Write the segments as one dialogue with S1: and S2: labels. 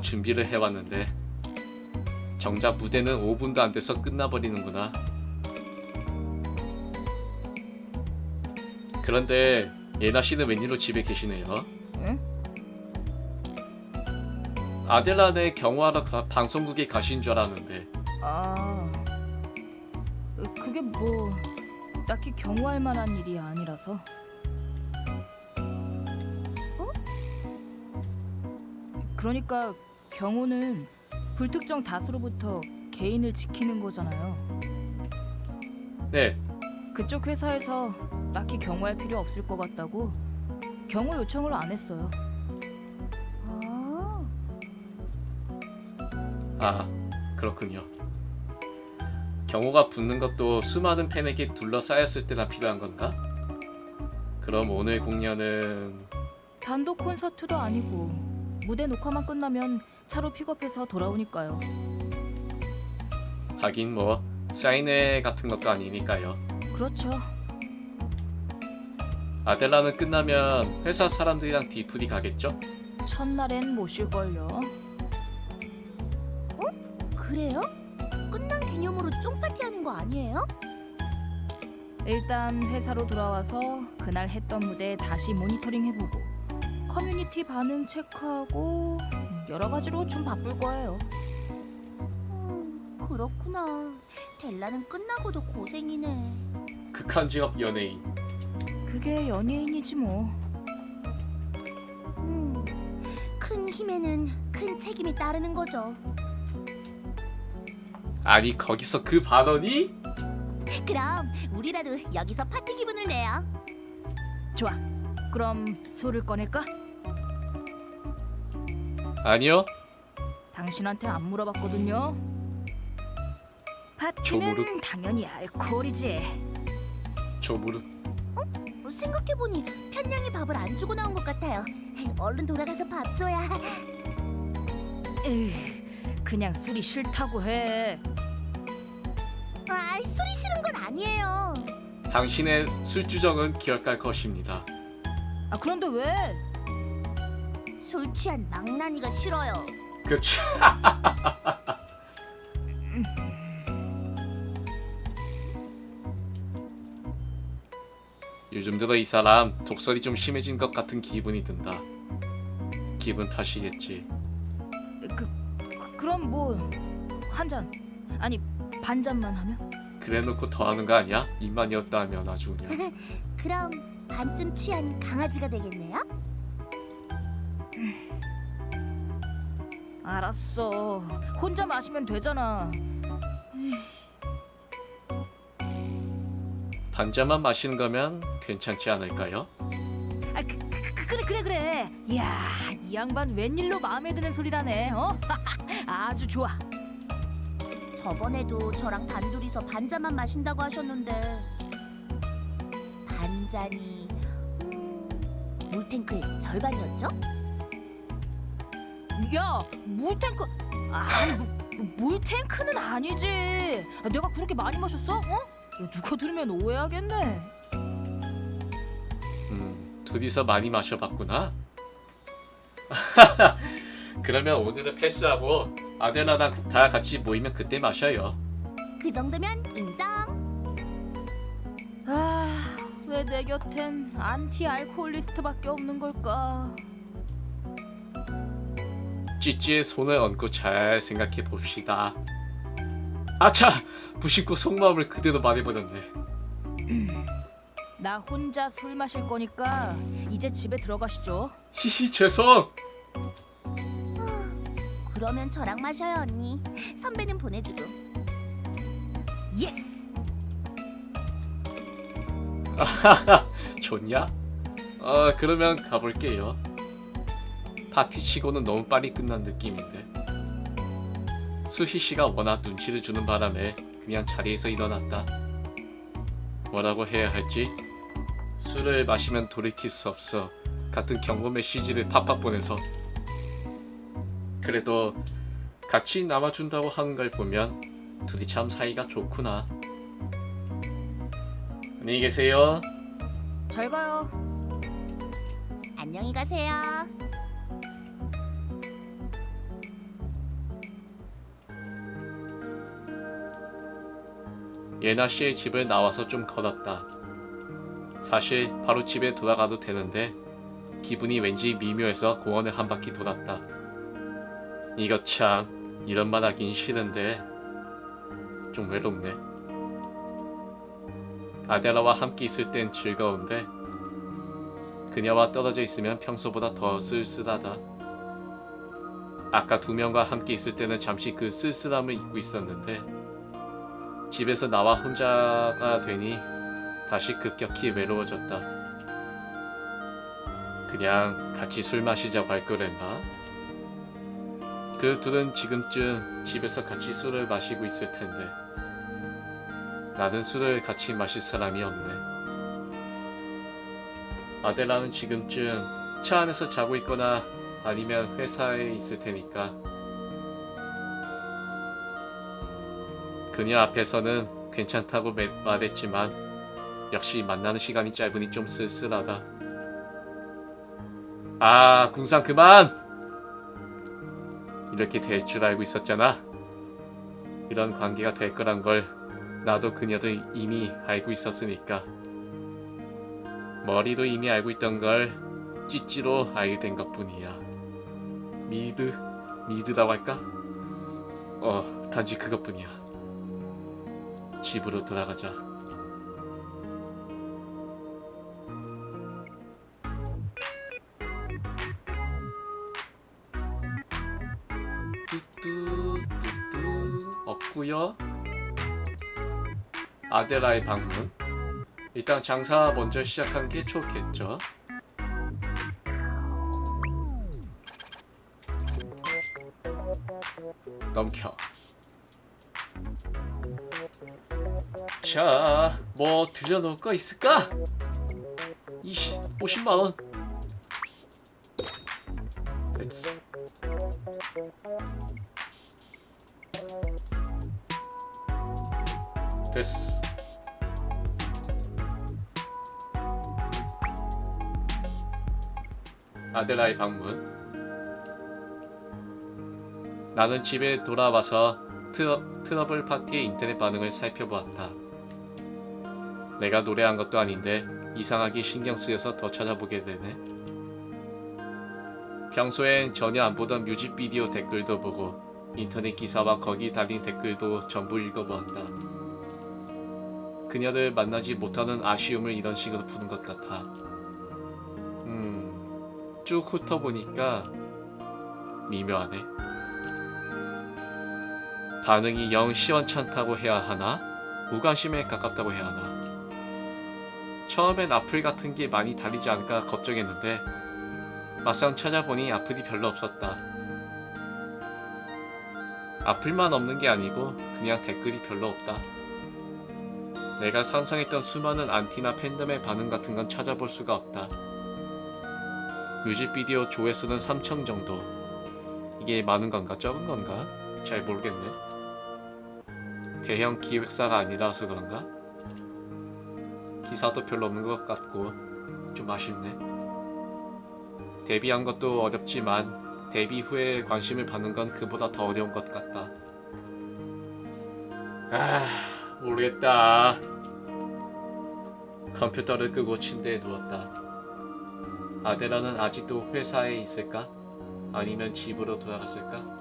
S1: 준비를 해왔는데 정작 무대는 5분도 안 돼서 끝나버리는구나. 그런데 예나 씨는 웬일로 집에 계시네요?
S2: 응?
S1: 아델란에 경호하러 가- 방송국에 가신 줄 알았는데
S2: 아, 그게 뭐 딱히 경호할 만한 일이 아니라서. 그러니까 경호는 불특정 다수로부터 개인을 지키는 거잖아요.
S1: 네
S2: 그쪽 회사에서 딱히 경호할 필요 없을 것 같다고 경호 요청을 안 했어요.
S3: 아,
S1: 아, 그렇군요. 경호가 붙는 것도 수많은 팬에게 둘러싸였을 때나 필요한 건가? 그럼 오늘 공연은
S2: 단독 콘서트도 아니고 무대 녹화만 끝나면 차로 픽업해서 돌아오니까요.
S1: 하긴 뭐 사인회 같은 것도 아니니까요.
S2: 그렇죠.
S1: 아델라는 끝나면 회사 사람들이랑 디프리 가겠죠?
S2: 첫날엔 못 쉴걸요.
S3: 그래요? 끝난 기념으로 쫑파티 하는 거 아니에요?
S2: 일단 회사로 돌아와서 그날 했던 무대 다시 모니터링 해보고 커뮤니티 반응 체크하고 여러 가지로 좀 바쁠 거예요.
S3: 음, 그렇구나. 델라는 끝나고도 고생이네.
S1: 극한 직업 연예인.
S2: 그게 연예인이지 뭐.
S3: 음, 큰 힘에는 큰 책임이 따르는 거죠.
S1: 아니 거기서 그 발언이?
S3: 그럼 우리라도 여기서 파티 기분을 내요.
S2: 좋아. 그럼 술을 꺼낼까?
S1: 아니요.
S2: 당신한테 안 물어봤거든요. 파티는
S1: 조무룩.
S2: 당연히 알코올이지.
S1: 저 무릎.
S3: 생각해보니 편냥이 밥을 안 주고 나온 것 같아요. 얼른 돌아가서 밥 줘야.
S2: 에이, 그냥 술이 싫다고 해.
S3: 아, 술이 싫은 건 아니에요.
S1: 당신의 술주정은 기억할 것입니다.
S2: 아 그런데 왜?
S3: 술 취한 망나니가 싫어요.
S1: 그치? 요즘 들어 이 사람 독설이 좀 심해진 것 같은 기분이 든다. 기분 탓이겠지.
S2: 그 그럼 뭐 한 잔 아니 반 잔만 하면?
S1: 그래놓고 더하는 거 아니야? 입만이었다 하면 아주 그냥.
S3: 그럼 반쯤 취한 강아지가 되겠네요.
S2: 알았어. 혼자 마시면 되잖아.
S1: 반잔만 마시는 거면 괜찮지 않을까요?
S2: 아 그, 그, 그래 그래 그래. 이야 이 양반 웬일로 마음에 드는 소리라네. 어? 아주 좋아.
S3: 저번에도 저랑 단둘이서 반잔만 마신다고 하셨는데 반 잔이 음, 물탱크의 절반이었죠?
S2: 야 물탱크 아니 뭐, 물탱크는 아니지. 아, 내가 그렇게 많이 마셨어? 어? 야, 누가 들으면 오해하겠네.
S1: 음, 둘이서 많이 마셔봤구나. 그러면 오늘은 패스하고 아델라랑 다 같이 모이면 그때 마셔요.
S3: 그 정도면 인정.
S2: 아, 왜 내 곁엔 안티 알코올리스트밖에 없는 걸까?
S1: 찌찌의 손을 얹고 잘 생각해 봅시다. 아차! 부신고 속마음을 그대로 말해버렸네.
S2: 나 혼자 술 마실 거니까 이제 집에 들어가시죠.
S1: 히히 죄송!
S3: 그러면 저랑 마셔요 언니. 선배는 보내주고.
S2: 예스!
S1: 좋냐? 어 그러면 가볼게요. 파티 치고는 너무 빨리 끝난 느낌인데. 수희 씨가 워낙 눈치를 주는 바람에 그냥 자리에서 일어났다. 뭐라고 해야 할지? 술을 마시면 돌이킬 수 없어. 같은 경고 메시지를 팍팍 보내서. 그래도 같이 남아준다고 하는 걸 보면 둘이 참 사이가 좋구나. 안녕히 계세요.
S2: 잘 가요.
S3: 안녕히 가세요.
S1: 예나 씨의 집을 나와서 좀 걸었다. 사실 바로 집에 돌아가도 되는데 기분이 왠지 미묘해서 공원을 한 바퀴 돌았다. 이거 참 이런 말 하긴 싫은데 좀 외롭네. 아델라와 함께 있을 땐 즐거운데 그녀와 떨어져 있으면 평소보다 더 쓸쓸하다. 아까 두 명과 함께 있을 때는 잠시 그 쓸쓸함을 잊고 있었는데 집에서 나와 혼자가 되니 다시 급격히 외로워졌다. 그냥 같이 술 마시자고 할 거랬나? 그 둘은 지금쯤 집에서 같이 술을 마시고 있을 텐데 나는 술을 같이 마실 사람이 없네. 아델라는 지금쯤 차 안에서 자고 있거나 아니면 회사에 있을 테니까 그녀 앞에서는 괜찮다고 매- 말했지만 역시 만나는 시간이 짧으니 좀 쓸쓸하다. 아, 궁상 그만! 이렇게 될 줄 알고 있었잖아. 이런 관계가 될 거란 걸 나도 그녀도 이미 알고 있었으니까. 머리도 이미 알고 있던 걸 찌찌로 알게 된 것뿐이야. 미드, 미드라고 할까? 어, 단지 그것뿐이야. 집으로 돌아가자. 아데라의 방문. 일단 장사 먼저 시작하는 게 좋겠죠. 넘겨. 자, 뭐 들려놓을 거 있을까? 이씨, 50만 원. 아델라의 방문. 나는 집에 돌아와서 트러, 트러블 파티의 인터넷 반응을 살펴보았다. 내가 노래한 것도 아닌데 이상하게 신경 쓰여서 더 찾아보게 되네. 평소엔 전혀 안 보던 뮤직비디오 댓글도 보고 인터넷 기사와 거기 달린 댓글도 전부 읽어보았다. 그녀를 만나지 못하는 아쉬움을 이런 식으로 푸는 것 같아. 음, 쭉 훑어보니까 미묘하네. 반응이 영 시원찮다고 해야 하나? 무관심에 가깝다고 해야 하나? 처음엔 악플 같은 게 많이 달리지 않을까 걱정했는데 막상 찾아보니 악플이 별로 없었다. 악플만 없는 게 아니고 그냥 댓글이 별로 없다. 내가 상상했던 수많은 안티나 팬덤의 반응 같은 건 찾아볼 수가 없다. 뮤직비디오 조회수는 3천 정도. 이게 많은 건가 적은 건가? 잘 모르겠네. 대형 기획사가 아니라서 그런가? 기사도 별로 없는 것 같고 좀 아쉽네. 데뷔한 것도 어렵지만 데뷔 후에 관심을 받는 건 그보다 더 어려운 것 같다. 아 모르겠다. 컴퓨터를 끄고 침대에 누웠다. 아데라는 아직도 회사에 있을까? 아니면 집으로 돌아갔을까?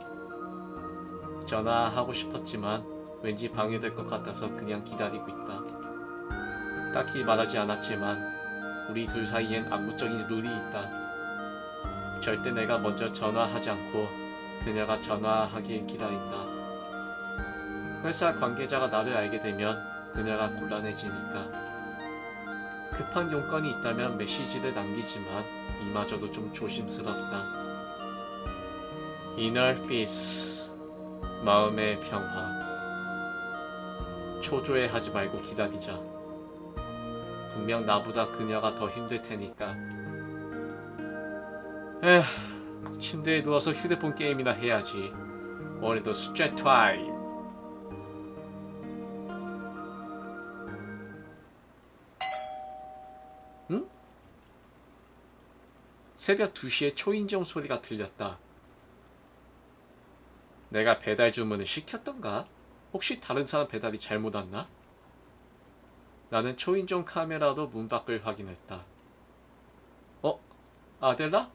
S1: 전화하고 싶었지만 왠지 방해될 것 같아서 그냥 기다리고 있다. 딱히 말하지 않았지만 우리 둘 사이엔 암묵적인 룰이 있다. 절대 내가 먼저 전화하지 않고 그녀가 전화하길 기다린다. 회사 관계자가 나를 알게 되면 그녀가 곤란해지니까. 급한 용건이 있다면 메시지를 남기지만 이마저도 좀 조심스럽다. Inner peace, 마음의 평화. 초조해하지 말고 기다리자. 분명 나보다 그녀가 더 힘들 테니까. 에휴, 침대에 누워서 휴대폰 게임이나 해야지. 오늘도 스트레 타임. 응? 새벽 2시에 초인종 소리가 들렸다. 내가 배달 주문을 시켰던가? 혹시 다른 사람 배달이 잘못 왔나? 나는 초인종 카메라로 문 밖을 확인했다. 어? 아델라?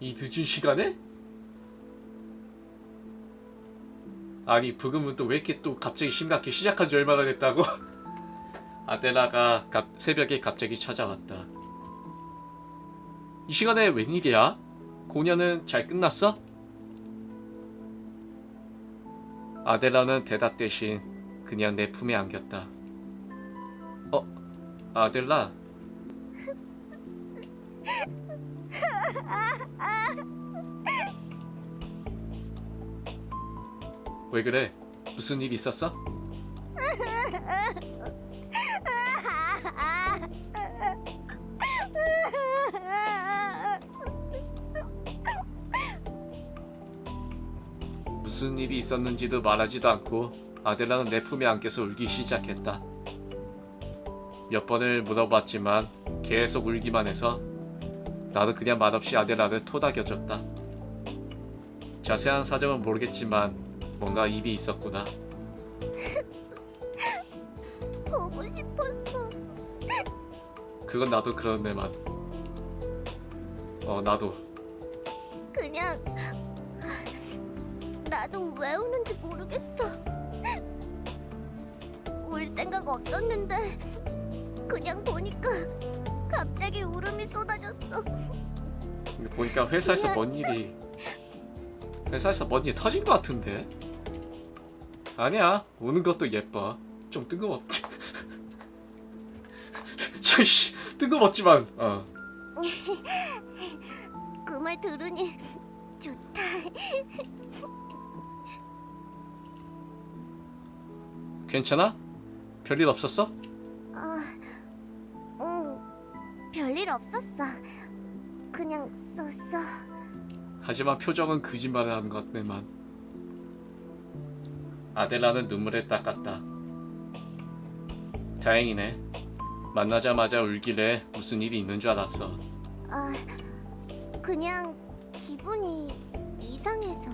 S1: 이 늦은 시간에? 아니 부금은 또 왜 이렇게 또 갑자기 심각해 시작한 지 얼마나 됐다고? 아델라가 갑- 새벽에 갑자기 찾아왔다. 이 시간에 웬일이야? 공연은 잘 끝났어? 아델라는 대답 대신 그냥 내 품에 안겼다. 어? 아델라? 왜 그래? 무슨 일 있었어? 무슨 일이 있었는지도 말하지도 않고 아델라는 내 품에 안겨서 울기 시작했다. 몇 번을 물어봤지만 계속 울기만 해서 나도 그냥 맛없이 아델라를 토닥여줬다. 자세한 사정은 모르겠지만 뭔가 일이 있었구나.
S4: 보고 싶었어.
S1: 그건 나도 그런데만. 어 나도
S4: 나도 왜 우는지 모르겠어. 울 생각 없었는데 그냥 보니까 갑자기 울음이 쏟아졌어.
S1: 이거 보니까 회사에서 뭔 일이 회사에서 뭔 일이 터진 것 같은데 아니야 우는 것도 예뻐 좀 뜬금없지 저씨 뜬금없지만 어
S4: 그 말 들으니 좋다.
S1: 괜찮아? 별일 없었어?
S4: 아, 응, 별일 없었어. 그냥 썼어.
S1: 하지만 표정은 거짓말을 하는 것 같네만. 아델라는 눈물에 닦았다. 다행이네. 만나자마자 울길래 무슨 일이 있는 줄 알았어.
S4: 아, 그냥 기분이 이상해서.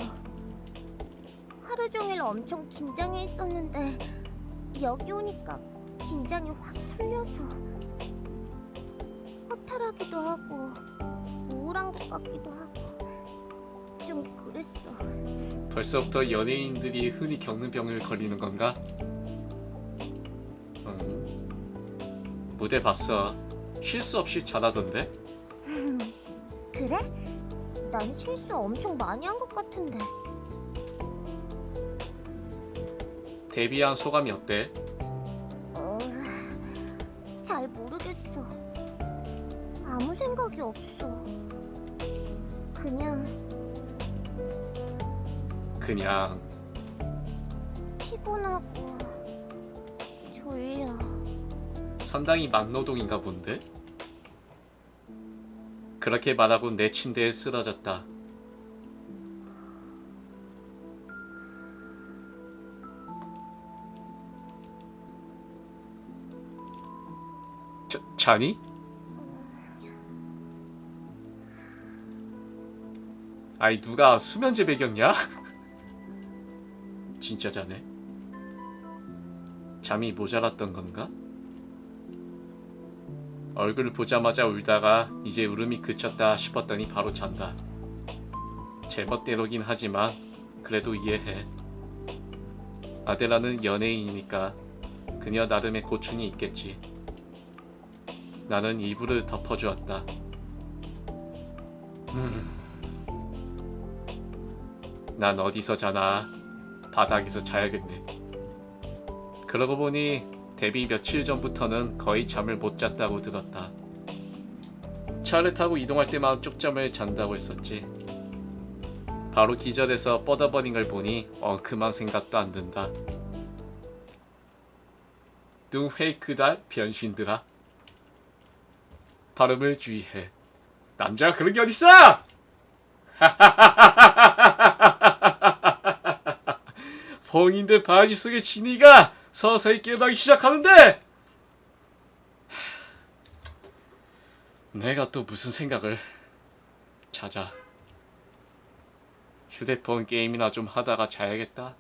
S4: 하루 종일 엄청 긴장해 있었는데 여기 오니까 긴장이 확 풀려서 허탈하기도 하고 우울한 것 같기도 하고 좀 그랬어.
S1: 벌써부터 연예인들이 흔히 겪는 병을 걸리는 건가? 음. 무대 봤어. 실수 없이 잘하던데?
S4: 그래? 난 실수 엄청 많이 한 것 같은데.
S1: 데뷔한 소감이 어때?
S4: 어, 잘 모르겠어. 아무 생각이 없어. 그냥
S1: 그냥
S4: 피곤하고 졸려.
S1: 상당히 막노동인가 본데? 그렇게 말하고 내 침대에 쓰러졌다. 자, 자니? 아이 누가 수면제 배겼냐? 진짜 자네. 잠이 모자랐던 건가? 얼굴 보자마자 울다가 이제 울음이 그쳤다 싶었더니 바로 잔다. 제멋대로긴 하지만 그래도 이해해. 아델라는 연예인이니까 그녀 나름의 고충이 있겠지. 나는 이불을 덮어주었다. 음. 난 어디서 자나 바닥에서 자야겠네. 그러고 보니 데뷔 며칠 전부터는 거의 잠을 못 잤다고 들었다. 차를 타고 이동할 때만 쪽잠을 잔다고 했었지. 바로 기절해서 뻗어버린 걸 보니 엉큼한 생각도 안 든다. 뚱 페이크다 변신들아. 발음을 주의해. 남자가 그런 게 어딨어! 봉인된 바지 속의 진이가 서서히 깨어나기 시작하는데 내가 또 무슨 생각을 자자 휴대폰 게임이나 좀 하다가 자야겠다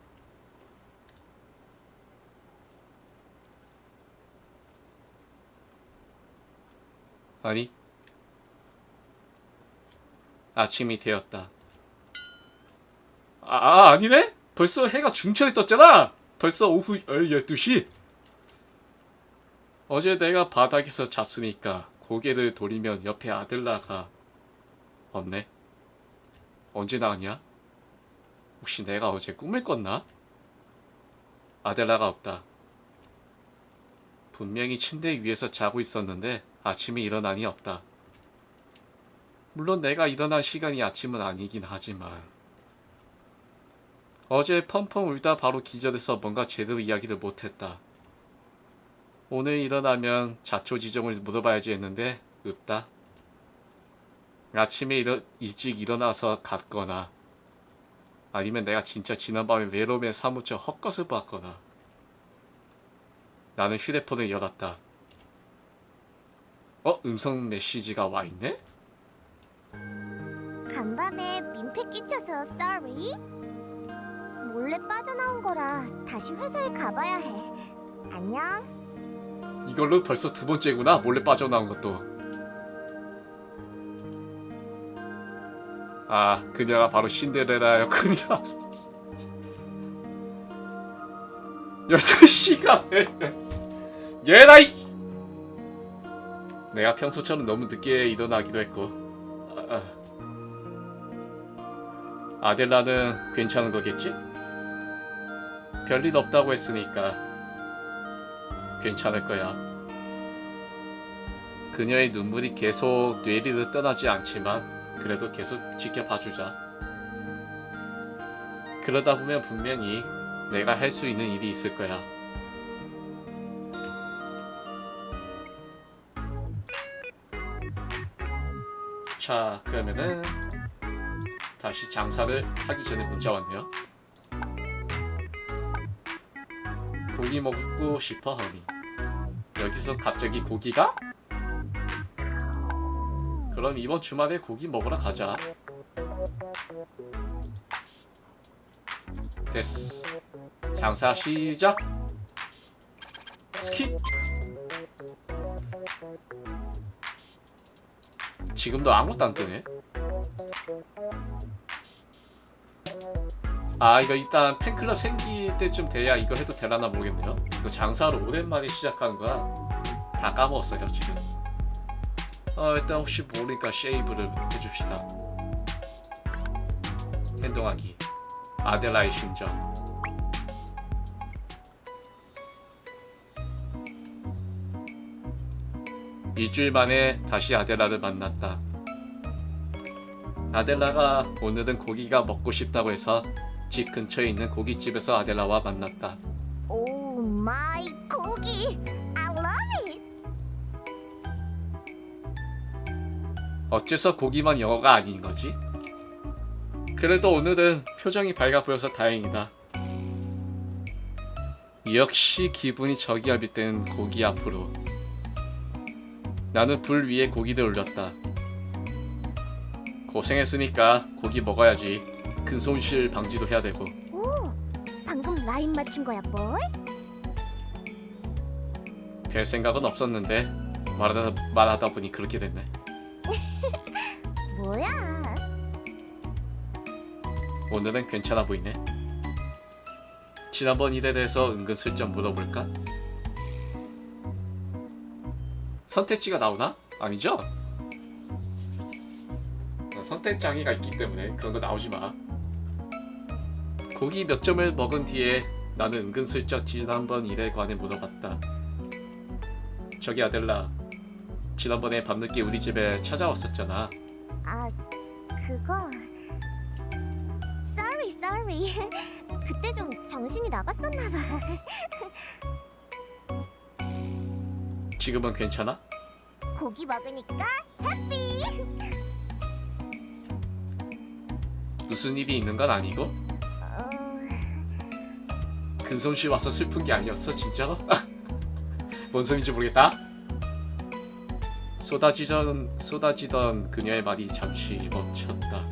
S1: 아니 아침이 되었다 아, 아 아니네? 벌써 해가 중천에 떴잖아 벌써 오후 12시 어제 내가 바닥에서 잤으니까 고개를 돌리면 옆에 아들라가 없네 언제 나왔냐? 혹시 내가 어제 꿈을 꿨나? 아델라가 없다. 분명히 침대 위에서 자고 있었는데 아침에 일어나니 없다. 물론 내가 일어난 시간이 아침은 아니긴 하지만 어제 펑펑 울다 바로 기절해서 뭔가 제대로 이야기를 못했다. 오늘 일어나면 자초지종을 물어봐야지 했는데 없다. 아침에 일어, 일찍 일어나서 갔거나 아니면 내가 진짜 지난밤에 외로움에 사무쳐 헛것을 봤거나 나는 휴대폰을 열었다. 어? 음성 메시지가 와 있네?
S4: 간밤에 민폐 끼쳐서 sorry. 몰래 빠져나온 거라 다시 회사에 가봐야 해. 안녕.
S1: 이걸로 벌써 두 번째구나 몰래 빠져나온 것도 아 그녀가 바로 신데렐라였군요 12시간 얘라 이 내가 평소처럼 너무 늦게 일어나기도 했고 아, 아. 아델라는 괜찮은 거겠지? 별일 없다고 했으니까 괜찮을 거야. 그녀의 눈물이 계속 뇌리를 떠나지 않지만 그래도 계속 지켜봐주자. 그러다 보면 분명히 내가 할 수 있는 일이 있을 거야. 자, 그러면은 다시 장사를 하기 전에 문자 왔네요. 고기 먹고 싶어 하니 여기서 갑자기 고기가? 그럼 이번 주말에 고기 먹으러 가자. 됐어. 장사 시작. 지금도 아무것도 안 뜨네. 아 이거 일단 팬클럽 생길 때쯤 돼야 이거 해도 되려나 모르겠네요. 이거 장사를 오랜만에 시작하는 거야. 다 까먹었어요 지금. 어 일단 혹시 모르니까 쉐이브를 해줍시다. 행동하기. 아델라의 심정 일주일 만에 다시 아델라를 만났다 아델라가 오늘은 고기가 먹고 싶다고 해서 집 근처에 있는 고깃집에서 아델라와 만났다.
S4: 오 마이 고기. I love it.
S1: 어째서 고기만 영어가 아닌 거지? 그래도 오늘은 표정이 밝아 보여서 다행이다. 역시 기분이 저기압일 땐 고기 앞으로. 나는 불 위에 고기를 올렸다. 고생했으니까 고기 먹어야지. 큰 손실 방지도 해야 되고.
S4: 오 방금 라인 맞춘 거야 뭘?
S1: 별 생각은 없었는데 말하다, 말하다 보니 그렇게 됐네.
S4: 뭐야?
S1: 오늘은 괜찮아 보이네. 지난번 일에 대해서 은근슬쩍 물어볼까? 선택지가 나오나? 아니죠? 어, 선택 장애가 있기 때문에 그런 거 나오지 마. 고기 몇 점을 먹은 뒤에 나는 은근슬쩍 지난번 일에 관해 물어봤다. 저기 아델라, 지난번에 밤늦게 우리 집에 찾아왔었잖아.
S4: 아 그거. Sorry sorry. 그때 좀 정신이 나갔었나 봐.
S1: 지금은 괜찮아?
S4: 고기 먹으니까 해피.
S1: 무슨 일이 있는 건 아니고?
S4: 어,
S1: 근손실 와서 슬픈 게 아니었어 진짜로? 뭔 소린지 모르겠다. 쏟아지던 쏟아지던 그녀의 말이 잠시 멈췄다.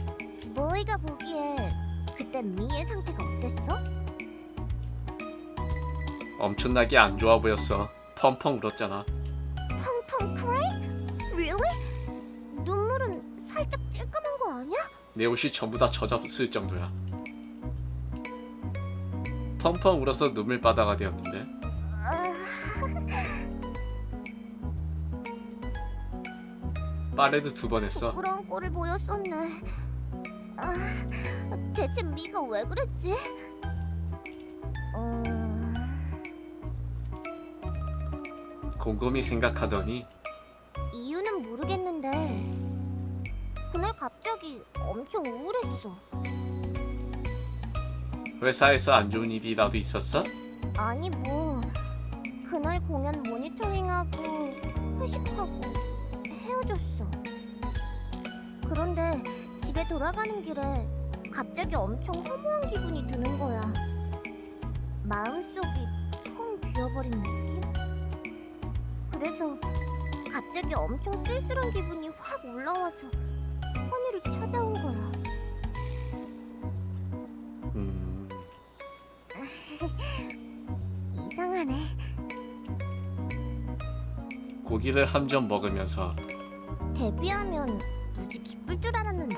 S4: 모이가 보기에 그때 미의 상태가 어땠어?
S1: 엄청나게 안 좋아 보였어. 펑펑 울었잖아. 내 옷이 전부 다 젖었을 정도야. 펑펑 울어서 눈물바다가 되었는데
S4: 아,
S1: 빨래도 두 번 했어.
S4: 부끄러운 꼴을 보였었네. 아, 대체 미가 왜 그랬지? 음,
S1: 곰곰이 생각하더니
S4: 갑자기 엄청 우울했어.
S1: 회사에서 안 좋은 일이라도 있었어?
S4: 아니 뭐 그날 공연 모니터링하고 회식하고 헤어졌어. 그런데 집에 돌아가는 길에 갑자기 엄청 허무한 기분이 드는 거야. 마음속이 텅 비어버린 느낌? 그래서 갑자기 엄청 쓸쓸한 기분이 확 올라와서 찾아온 거야.
S1: 음,
S4: 이상하네.
S1: 고기를 한 점 먹으면서
S4: 데뷔하면 무지 기쁠 줄 알았는데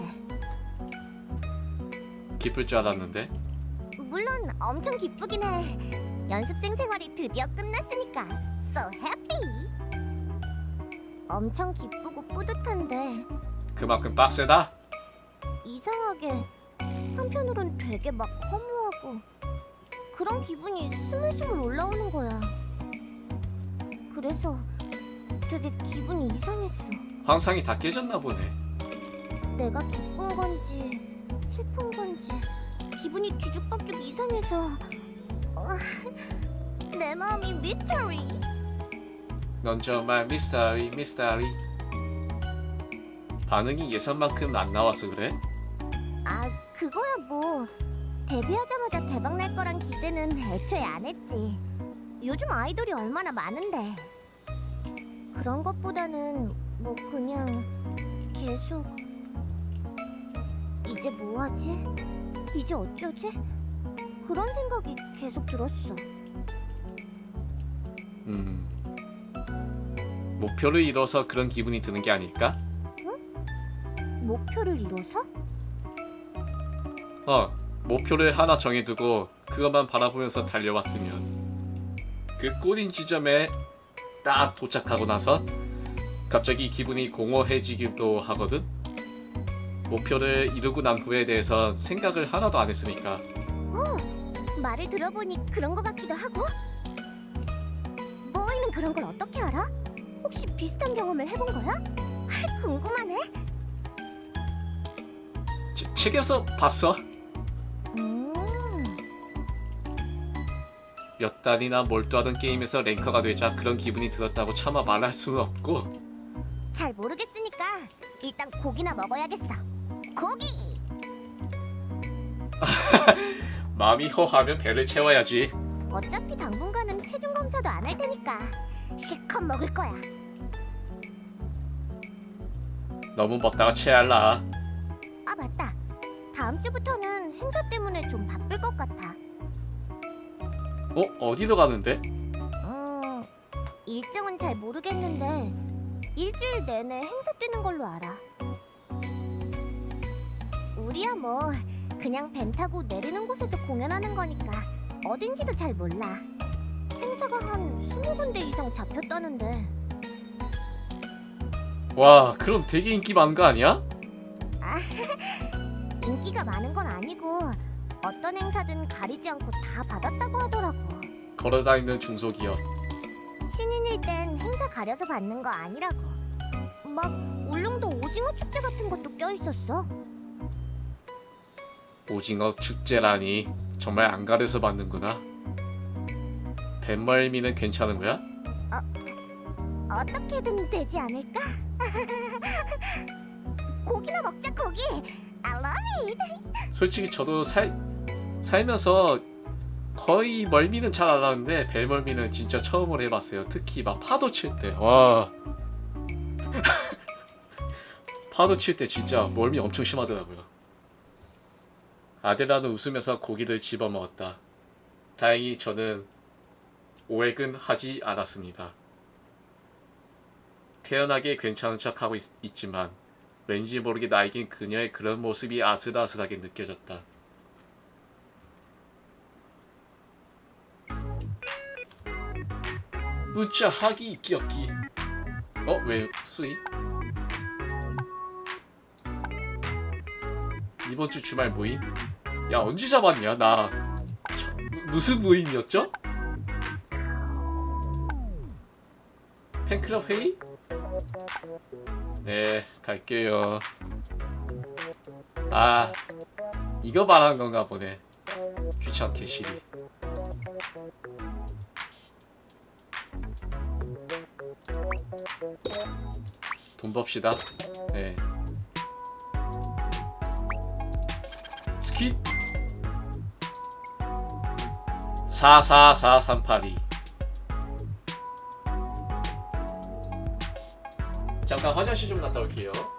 S1: 기쁠 줄 알았는데
S4: 물론 엄청 기쁘긴 해 연습생 생활이 드디어 끝났으니까 so happy 엄청 기쁘고 뿌듯한데
S1: 그만큼 빡세다.
S4: 이상하게 한편으론 되게 막 허무하고 그런 기분이 스물스물 올라오는 거야 그래서 되게 기분이 이상했어
S1: 환상이 다 깨졌나 보네.
S4: 내가 기쁜 건지 슬픈 건지 기분이 뒤죽박죽 이상해서 어, 내 마음이 미스터리
S1: 넌 정말 미스터리 미스터리. 반응이 예상만큼 안 나와서 그래?
S4: 아 그거야 뭐 데뷔하자마자 대박 날 거란 기대는 애초에 안 했지 요즘 아이돌이 얼마나 많은데 그런 것보다는 뭐 그냥 계속 이제 뭐 하지? 이제 어쩌지? 그런 생각이 계속 들었어
S1: 음. 목표를 이뤄서 그런 기분이 드는 게 아닐까?
S4: 목표를 이뤄서?
S1: 어, 목표를 하나 정해두고 그것만 바라보면서 달려왔으면 그 꼬린 지점에 딱 도착하고 나서 갑자기 기분이 공허해지기도 하거든. 목표를 이루고 난 후에 대해서 생각을 하나도 안 했으니까
S4: 말을 들어보니 그런 것 같기도 하고 모이는 그런 걸 어떻게 알아? 혹시 비슷한 경험을 해본 거야? 궁금하네
S1: 치- 책에서 봤어.
S4: 음,
S1: 몇 달이나 몰두하던 게임에서 랭커가 되자 그런 기분이 들었다고 차마 말할 수는 없고
S4: 잘 모르겠으니까 일단 고기나 먹어야겠어 고기!
S1: 마음이 허하면 배를 채워야지.
S4: 어차피 당분간은 체중 검사도 안 할 테니까 실컷 먹을 거야
S1: 너무 먹다가 체할라.
S4: 아 맞다 다음 주부터는 행사 때문에 좀 바쁠 것 같아
S1: 어? 어디로 가는데?
S4: 음, 일정은 잘 모르겠는데 일주일 내내 행사 뛰는 걸로 알아. 우리야 뭐 그냥 벤 타고 내리는 곳에서 공연하는 거니까 어딘지도 잘 몰라. 행사가 한 스무 군데 이상 잡혔다는데
S1: 와 그럼 되게 인기 많은 거 아니야?
S4: 인기가 많은 건 아니고 어떤 행사든 가리지 않고 다 받았다고 하더라고.
S1: 걸어다니는 중소기업
S4: 신인일 땐 행사 가려서 받는 거 아니라고. 막 울릉도 오징어 축제 같은 것도 껴 있었어.
S1: 오징어 축제라니 정말 안 가려서 받는구나 뱃멀미는 괜찮은 거야?
S4: 어떻게든 되지 않을까? 고기나 먹자 고기.
S1: 솔직히 저도 살, 살면서 거의 멀미는 잘 안 하는데 배멀미는 진짜 처음으로 해봤어요. 특히 막 파도 칠 때. 와. 파도 칠 때 진짜 멀미 엄청 심하더라고요. 아데라는 웃으면서 고기를 집어 먹었다. 다행히 저는 오액은 하지 않았습니다. 태연하게 괜찮은 척하고 있, 있지만 왠지 모르게 나에겐 그녀의 그런 모습이 아슬아슬하게 느껴졌다. 무자 하기 있기 없기. 어? 왜 수이? 이번 주 주말 모임? 야 언제 잡았냐? 나 저, 무- 무슨 모임이었죠? 팬클럽 회의? 네, 갈게요. 아, 이거 말하는 건가 보네. 귀찮게 시리. 돈 법시다. 네. 스킵? 444382 잠깐 화장실 좀 갔다 올게요.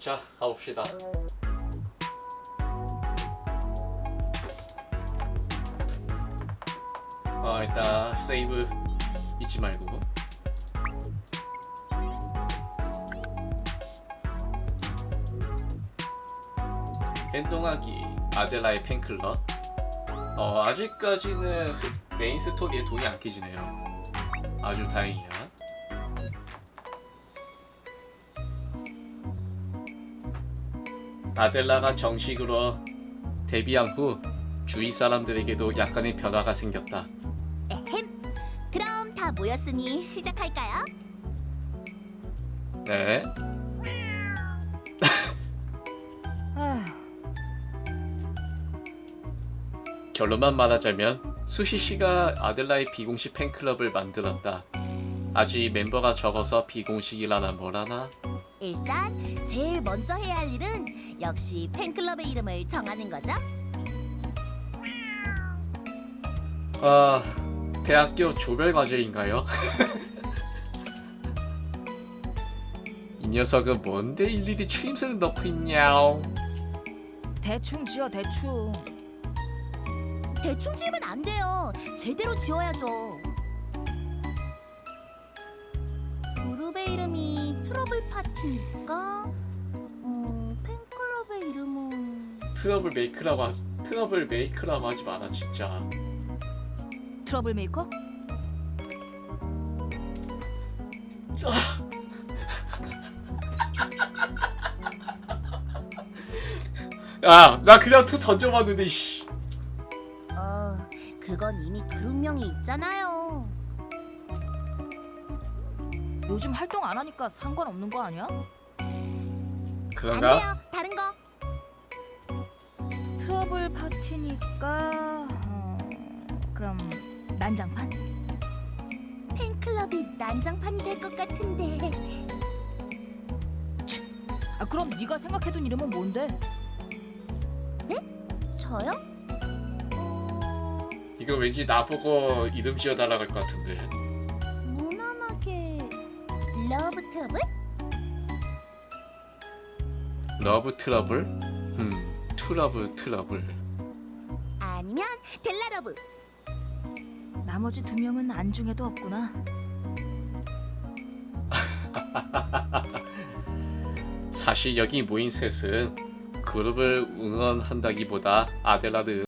S1: 자, 가봅시다. 어, 일단 세이브 잊지 말고. 행동하기 아델라의 팬클럽. 어, 아직까지는 스- 메인 스토리에 돈이 안 깨지네요. 아주 다행이야. 아델라가 정식으로 데뷔한 후 주위 사람들에게도 약간의 변화가 생겼다.
S3: 에헴. 그럼 다 모였으니 시작할까요?
S1: 네. 결론만 말하자면 수시 씨가 아델라의 비공식 팬클럽을 만들었다. 아직 멤버가 적어서 비공식이라나 뭐라나.
S3: 일단 제일 먼저 해야 할 일은 역시 팬클럽의 이름을 정하는 거죠.
S1: 아, 대학교 조별 과제인가요? 이 녀석은 뭔데 일일이 추임새를 넣고 있냐?
S2: 대충 지어 대충.
S3: 대충 지으면 안 돼요. 제대로 지어야죠. 그룹의 이름이 트러블 파티니까 음, 팬클럽의 이름은
S1: 트러블 메이크라고 하, 트러블 메이크라고 하지 마라 진짜.
S2: 트러블 메이커?
S1: 야, 나 그냥 투 던져봤는데 씨.
S3: 어, 그건 이미 그룹명이 있잖아요.
S2: 요즘 활동 안 하니까 상관없는 거 아니야?
S3: 안
S1: 그런가?
S3: 돼요. 다른 거.
S2: 트러블 파티니까 어, 그럼 난장판?
S3: 팬클럽이 난장판이 될 것 같은데.
S2: 아 그럼 네가 생각해둔 이름은 뭔데?
S3: 저요? 어,
S1: 이거 왠지 나보고 이름 지어달라고 할 것 같은데.
S3: 무난하게 러브 트러블?
S1: 러브 트러블? 음, 트러블 트러블.
S3: 아니면 델라 러브.
S2: 나머지 두 명은 안중에도 없구나.
S1: 사실 여기 모인 셋은 그룹을 응원한다기보다 아델라를